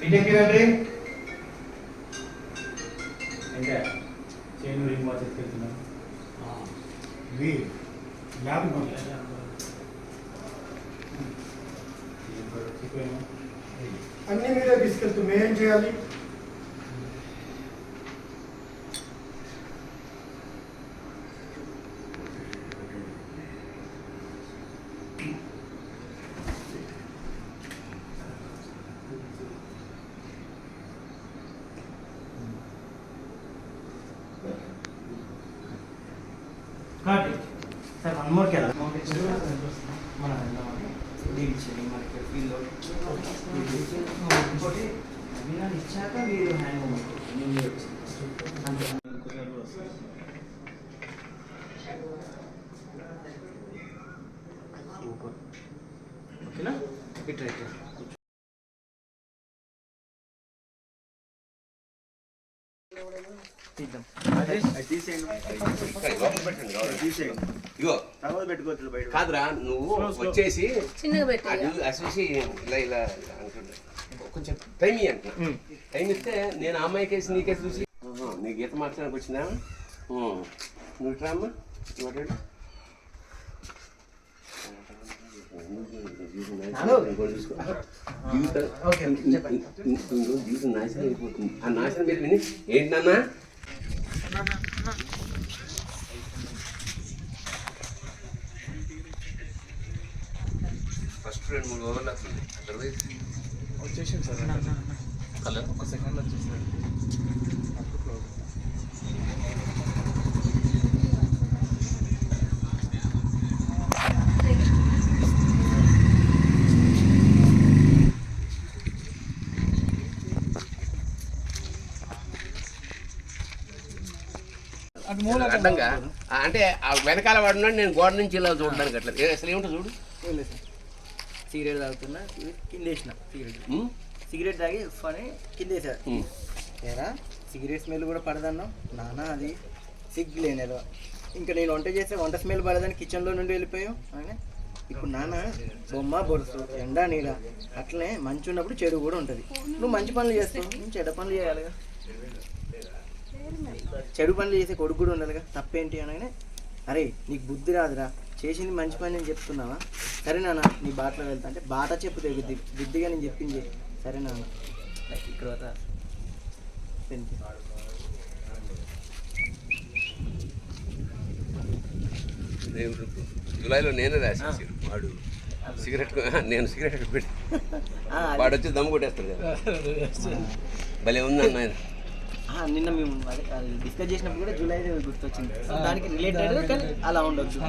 Detective entry ఇంకా చేయను ring watch ఎత్తుకెళ్తున్నాం. ఇవి ల్యాబ్ అన్ని మీరే తీసుకెళ్తూ మేమేం చేయాలి? సార్ వన్ మోర్ వెళ్దాం మన డీల్ ఇచ్చేది మనకి ఫీల్డ్లో ఇంకోటి అభినాన్ ఇచ్చాక మీరు హ్యాండ్ అంతే సూపర్ ఓకేనా ఇట్ రైట్ తీద్దాం ఇగో తర్వాత పెట్టుకోవచ్చు బయట కాదురా నువ్వు వచ్చేసి చిన్నగా పెట్టి అది అసూసి ఇలా ఇలా అంటున్నా కొంచెం టైం ఇయ్యి అంటున్నా టైం ఇస్తే నేను అమ్మాయి కేసు నీకేసి చూసి నీ గీత మార్చడానికి వచ్చినా. నువ్వు చూసుకో. జీవితం జీవితం నాశనం అయిపోతుంది ఆ నాశనం మీరు విని ఏంటన్నా రెండు మూడు ఓవర్లు వస్తుంది అదర్వైజ్ వచ్చేసింది సార్. హలో? ఒక అడ్డంగా ఆ, అంటే ఆ వెనకాల వాడున్నాడు నేను గోడ నుంచి ఇలా చూడడానికి అట్లా. అసలు ఏమిటో చూడు? లేదు సార్. సిగరెట్ తాగుతున్నా కింద వేసిన సిగరెట్? సిగరెట్ తాగి ఉఫ్ అని కింద వేసారు. ఏరా సిగరెట్ స్మెల్ కూడా పడదన్నావు? నాన్న అది. సిగ్గు లేనేదో ఇంకా నేను వంట చేస్తే వంట స్మెల్ పడదని కిచెన్లో నుండి వెళ్ళిపోయావు? అని ఇప్పుడు నాన్న బొమ్మ బొరుసు ఎండ నీడ. అట్లనే మంచి ఉన్నప్పుడు చెడు కూడా ఉంటుంది. నువ్వు మంచి పనులు చేస్తావు. నేను చెడ్డ పనులు చేయాలిగా. చెడు పనులు చేసే కొడుకు కూడా ఉండాలిగా తప్పేంటి అనగానే అరే నీకు బుద్ధి రాదురా. చేసింది మంచి పని నేను చెప్తున్నావా? సరే నాన్న నీ బాటలో వెళ్తా. అంటే బాట చెప్పు తెగుద్ది బుద్ధిగా నేను చెప్పింది. సరే నాన్న. ఇక్కడ పోతా. దేవుడు జూలైలో నేనే రాసేసాను. వాడు సిగరెట్ నేను సిగరెట్ పెట్టి వాడు వచ్చి దమ్ము కొట్టేస్తాడు కదా. భలే ఉంది అన్న ఆయన. నిన్న మేము డిస్కస్ చేసినప్పుడు కూడా జూలై గుర్తొచ్చింది. దానికి రిలేటెడ్ కానీ అలా ఉండొచ్చు